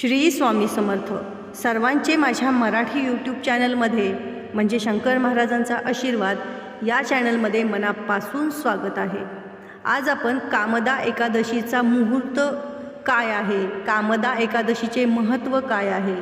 श्री स्वामी समर्थ. सर्वांचे माझ्या मराठी यूट्यूब चॅनलमध्ये म्हणजे शंकर महाराजांचा आशीर्वाद या चॅनलमध्ये मनापासून स्वागत आहे. आज आपण कामदा एकादशीचा मुहूर्त काय आहे? कामदा एकादशीचे महत्त्व काय आहे?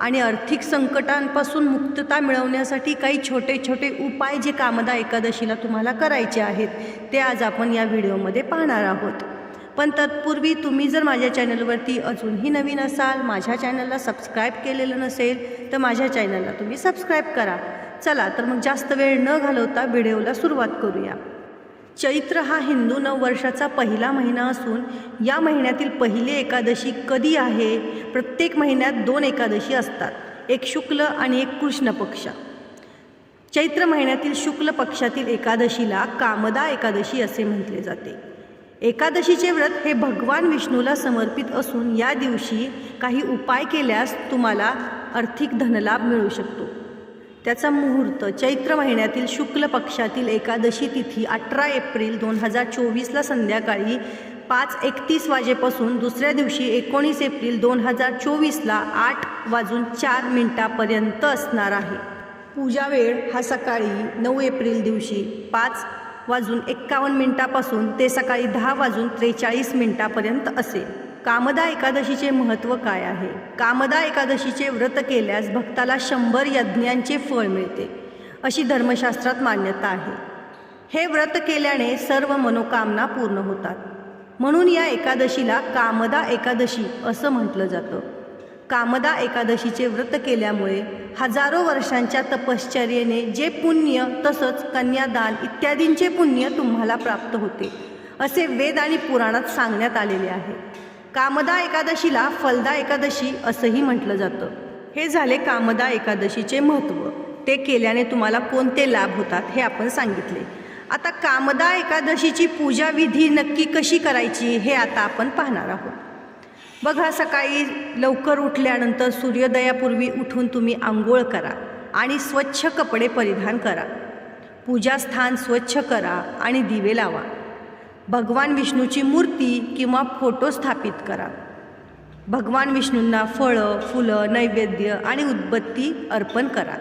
आणि आर्थिक संकटांपासून मुक्तता मिळवण्यासाठी काही छोटे छोटे उपाय जे कामदा एकादशीला तुम्हाला करायचे आहेत ते आज आपण या व्हिडिओमध्ये पाहणार आहोत. पण तत्पूर्वी तुम्ही जर माझ्या चॅनलवरती अजूनही नवीन असाल माझ्या चॅनलला सबस्क्राईब केलेलं नसेल तर माझ्या चॅनलला तुम्ही सबस्क्राईब करा. चला तर मग जास्त वेळ न घालवता व्हिडिओला सुरुवात करूया. चैत्र हा हिंदू नववर्षाचा पहिला महिना असून या महिन्यातील पहिली एकादशी कधी आहे? प्रत्येक महिन्यात दोन एकादशी असतात एक शुक्ल आणि एक कृष्ण पक्ष. चैत्र महिन्यातील शुक्ल पक्षातील एकादशीला कामदा एकादशी असे म्हटले जाते. एकादशीचे व्रत हे भगवान विष्णूला समर्पित असून या दिवशी काही उपाय केल्यास तुम्हाला आर्थिक धनलाभ मिळू शकतो. त्याचा मुहूर्त चैत्र महिन्यातील शुक्ल पक्षातील एकादशी तिथी अठरा एप्रिल दोन हजार चोवीसला संध्याकाळी पाच एकतीस वाजेपासून दुसऱ्या दिवशी एकोणीस एप्रिल दोन हजार चोवीसला आठ वाजून चार मिनिटापर्यंत असणार आहे. पूजा वेळ हा सकाळी नऊ एप्रिल दिवशी पाच वाजून एक्कावन्न मिनिटापासून ते सकाळी दहा वाजून त्रेचाळीस मिनिटापर्यंत असेल कामदा एकादशीचे महत्त्व काय आहे? कामदा एकादशीचे व्रत केल्यास भक्ताला शंभर यज्ञांचे फळ मिळते अशी धर्मशास्त्रात मान्यता आहे. हे व्रत केल्याने सर्व मनोकामना पूर्ण होतात. म्हणून या एकादशीला कामदा एकादशी असं म्हटलं जातं. कामदा एकादशीचे व्रत केल्यामुळे हजारो वर्षांच्या तपश्चर्येने जे पुण्य तसंच कन्यादान इत्यादींचे पुण्य तुम्हाला प्राप्त होते असे वेद आणि पुराणात सांगण्यात आलेले आहे. कामदा एकादशीला फलदा एकादशी असंही म्हटलं जातं. हे झाले कामदा एकादशीचे महत्त्व. ते केल्याने तुम्हाला कोणते लाभ होतात हे आपण सांगितले. आता कामदा एकादशीची पूजा विधी नक्की कशी करायची हे आता आपण पाहणार आहोत. बघा सकाळी लवकर उठल्यानंतर सूर्योदयापूर्वी उठून तुम्ही आंघोळ करा आणि स्वच्छ कपडे परिधान करा. पूजास्थान स्वच्छ करा आणि दिवे लावा. भगवान विष्णूची मूर्ती किंवा फोटो स्थापित करा. भगवान विष्णूंना फळं फुलं नैवेद्य आणि उदबत्ती अर्पण करा.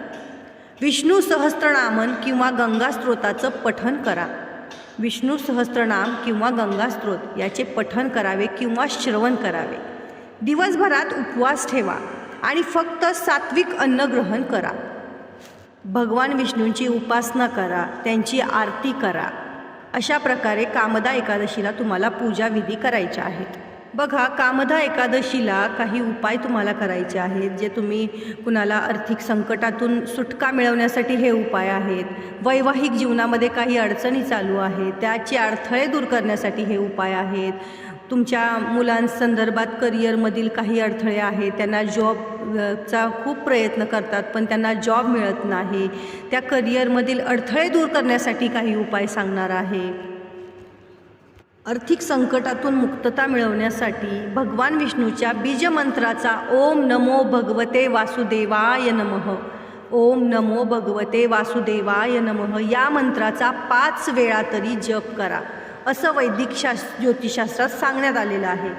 विष्णू सहस्त्रनामन किंवा गंगा स्त्रोताचं करा. विष्णू सहस्त्रनाम किंवा गंगास्त्रोत याचे पठन करावे किंवा श्रवण करावे. दिवसभरात उपवास ठेवा आणि फक्त सात्विक अन्न ग्रहण करा. भगवान विष्णूंची उपासना करा त्यांची आरती करा. अशा प्रकारे कामदा एकादशीला तुम्हाला पूजा विधी करायच्या आहेत. बघा कामदा एकादशीला काही उपाय तुम्हाला करायचे आहेत जे तुम्ही कुणाला आर्थिक संकटातून सुटका मिळवण्यासाठी हे उपाय आहेत. वैवाहिक जीवनामध्ये काही अडचणी चालू आहेत त्याचे अडथळे दूर करण्यासाठी हे उपाय आहेत. तुमच्या मुलांसंदर्भात करिअरमधील काही अडथळे आहेत त्यांना जॉबचा खूप प्रयत्न करतात पण त्यांना जॉब मिळत नाही. त्या करिअरमधील अडथळे दूर करण्यासाठी काही उपाय सांगणार आहे. आर्थिक संकटातून मुक्तता मिळवण्यासाठी भगवान विष्णूच्या बीजमंत्राचा ओम नमो भगवते वासुदेवाय नमः. ओम नमो भगवते वासुदेवाय नमः. या मंत्राचा पाच वेळा तरी जप करा. असं वैदिक शास् ज्योतिषशास्त्रात सांगण्यात आलेलं आहे.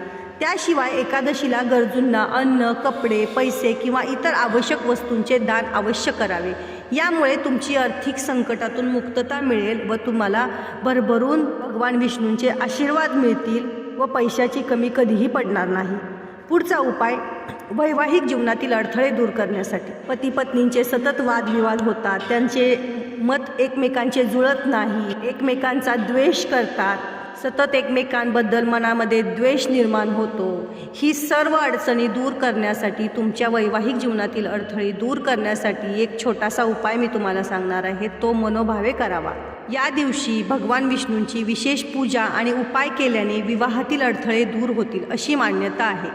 त्याशिवाय एकादशीला गरजूंना अन्न कपडे पैसे किंवा इतर आवश्यक वस्तूंचे दान अवश्य करावे. यामुळे तुमची आर्थिक संकटातून मुक्तता मिळेल व तुम्हाला भरभरून भगवान विष्णूंचे आशीर्वाद मिळतील व पैशाची कमी कधीही पडणार नाही. पुढचा उपाय वैवाहिक जीवनातील अडथळे दूर करण्यासाठी. पती पत्नींचे सतत वादविवाद होतात त्यांचे मत एकमेकांचे जुळत नाही. एकमेकांचा द्वेष करतात. सतत एकमेकांबद्दल मनामध्ये द्वेष निर्माण होतो. ही सर्व अडचणी दूर करण्यासाठी तुमच्या वैवाहिक जीवनातील अडथळे दूर करण्यासाठी एक छोटासा उपाय मी तुम्हाला सांगणार आहे. तो मनोभावे करावा. या दिवशी भगवान विष्णूंची विशेष पूजा आणि उपाय केल्याने विवाहातील अडथळे दूर होतील अशी मान्यता आहे.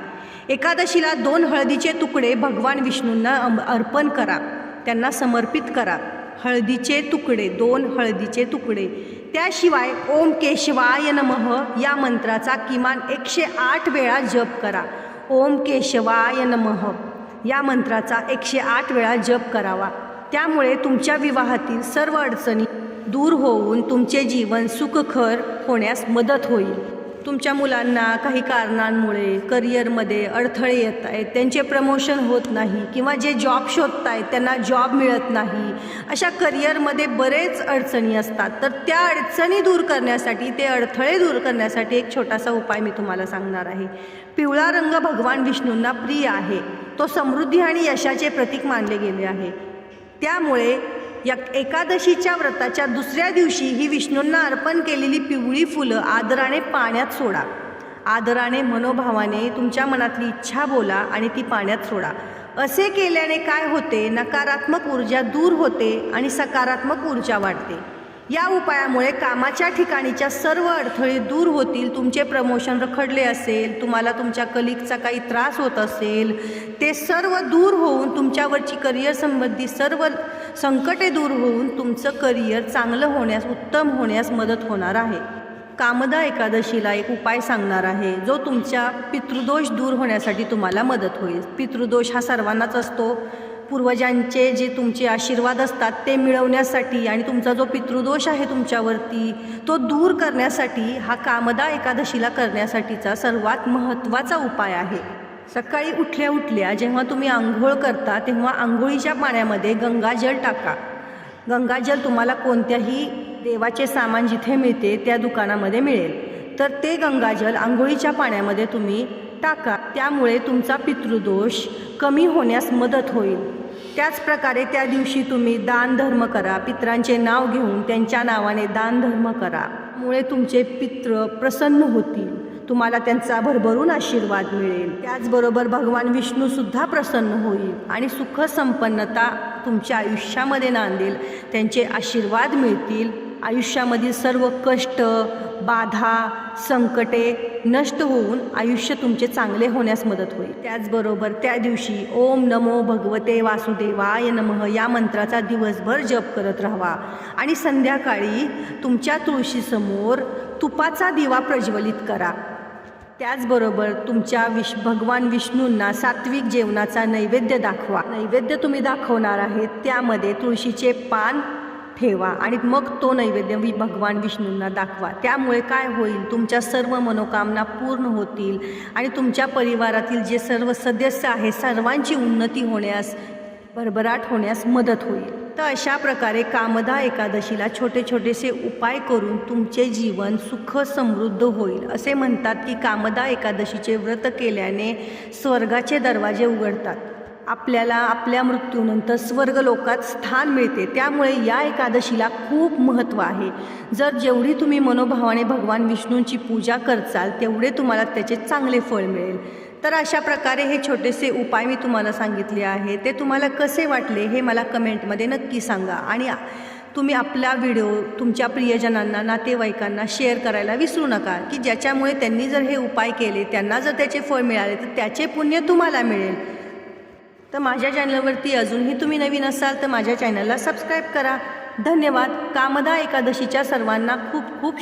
एकादशीला दोन हळदीचे तुकडे भगवान विष्णूंना अर्पण करा. त्यांना समर्पित करा. हळदीचे तुकडे दोन हळदीचे तुकडे. त्याशिवाय ओम केशवाय नमः या मंत्राचा किमान एकशे आठ वेळा जप करा. ओम केशवाय नमः या मंत्राचा एकशे आठ वेळा जप करावा. त्यामुळे तुमच्या विवाहातील सर्व अडचणी दूर होऊन तुमचे जीवन सुखकर होण्यास मदत होईल. तुमच्या मुलांना काही कारणांमुळे करिअरमध्ये अडथळे येत आहेत त्यांचे प्रमोशन होत नाही किंवा जे जॉब शोधत आहेत त्यांना जॉब मिळत नाही अशा करिअरमध्ये बरेच अडचणी असतात. तर त्या अडचणी दूर करण्यासाठी ते अडथळे दूर करण्यासाठी एक छोटासा उपाय मी तुम्हाला सांगणार आहे. पिवळा रंग भगवान विष्णूंना प्रिय आहे. तो समृद्धी आणि यशाचे प्रतीक मानले गेले आहे. त्यामुळे या एकादशीच्या व्रताच्या दुसऱ्या दिवशी ही विष्णूंना अर्पण केलेली पिवळी फुलं आदराने पाण्यात सोडा. आदराने मनोभावाने तुमच्या मनातली इच्छा बोला आणि ती पाण्यात सोडा. असे केल्याने काय होते? नकारात्मक ऊर्जा दूर होते आणि सकारात्मक ऊर्जा वाढते. या उपायामुळे कामाच्या ठिकाणीच्या सर्व अडथळे दूर होतील तुमचे प्रमोशन रखडले असेल तुम्हाला तुमच्या कलिकचा काही त्रास होत असेल ते सर्व दूर होऊन तुमच्यावरची करिअर संबंधी सर्व संकटे दूर होऊन तुमचं करिअर चांगलं होण्यास उत्तम होण्यास मदत होणार आहे. कामदा एकादशीला एक उपाय सांगणार आहे जो तुमच्या पितृदोष दूर होण्यासाठी तुम्हाला मदत होईल. पितृदोष हा सर्वांनाच असतो. पूर्वजांचे जे तुमचे आशीर्वाद असतात ते मिळवण्यासाठी आणि तुमचा जो पितृदोष आहे तुमच्यावरती तो दूर करण्यासाठी हा कामदा एकादशीला करण्यासाठीचा सर्वात महत्त्वाचा उपाय आहे. सकाळी उठल्या उठल्या जेव्हा तुम्ही आंघोळ करता तेव्हा आंघोळीच्या पाण्यामध्ये गंगाजल टाका. गंगाजल तुम्हाला कोणत्याही देवाचे सामान जिथे मिळते त्या दुकानामध्ये मिळेल. तर ते गंगाजल आंघोळीच्या पाण्यामध्ये तुम्ही टाका. त्यामुळे तुमचा पितृदोष कमी होण्यास मदत होईल. त्याचप्रकारे त्या दिवशी तुम्ही दान धर्म करा. पित्रांचे नाव घेऊन त्यांच्या नावाने दान धर्म करा. मुळे तुमचे पित्र प्रसन्न होतील. तुम्हाला त्यांचा भरभरून आशीर्वाद मिळेल. त्याचबरोबर भगवान विष्णूसुद्धा प्रसन्न होईल आणि सुख संपन्नता तुमच्या आयुष्यामध्ये नांदेल. त्यांचे आशीर्वाद मिळतील. आयुष्यामधील सर्व कष्ट बाधा संकटे नष्ट होऊन आयुष्य तुमचे चांगले होण्यास मदत होईल. त्याचबरोबर त्या दिवशी ओम नमो भगवते वासुदेवाय नमः या मंत्राचा दिवसभर जप करत राहावा आणि संध्याकाळी तुमच्या तुळशीसमोर तुपाचा दिवा प्रज्वलित करा. त्याचबरोबर तुमच्या विश भगवान विष्णूंना सात्विक जेवणाचा नैवेद्य दाखवा. नैवेद्य तुम्ही दाखवणार आहेत त्यामध्ये तुळशीचे पान ठेवा आणि मग तो नैवेद्य वि भगवान विष्णूंना दाखवा. त्यामुळे काय होईल तुमच्या सर्व मनोकामना पूर्ण होतील आणि तुमच्या परिवारातील जे सर्व सदस्य आहे सर्वांची उन्नती होण्यास भरभराट होण्यास मदत होईल. तर अशा प्रकारे कामदा एकादशीला छोटे छोटेसे उपाय करून तुमचे जीवन सुख समृद्ध होईल. असे म्हणतात की कामदा एकादशीचे व्रत केल्याने स्वर्गाचे दरवाजे उघडतात. आपल्याला आपल्या मृत्यूनंतर स्वर्ग लोकात स्थान मिळते. त्यामुळे या एकादशीला खूप महत्त्व आहे. जर जेवढी तुम्ही मनोभावाने भगवान विष्णूंची पूजा करचाल तेवढे तुम्हाला त्याचे चांगले फळ मिळेल. तर अशा प्रकारे हे छोटेसे उपाय मी तुम्हाला सांगितले आहे. ते तुम्हाला कसे वाटले हे मला कमेंटमध्ये नक्की सांगा. आणि तुम्ही आपला व्हिडिओ तुमच्या प्रियजनांना नातेवाईकांना शेअर करायला विसरू नका की ज्याच्यामुळे त्यांनी जर हे उपाय केले त्यांना जर त्याचे फळ मिळाले तर त्याचे पुण्य तुम्हाला मिळेल. तर माझ्या चॅनलवरती अजूनही तुम्ही नवीन असाल तर माझ्या चॅनलला सबस्क्राईब करा. धन्यवाद. कामदा एकादशीच्या सर्वांना खूप खूप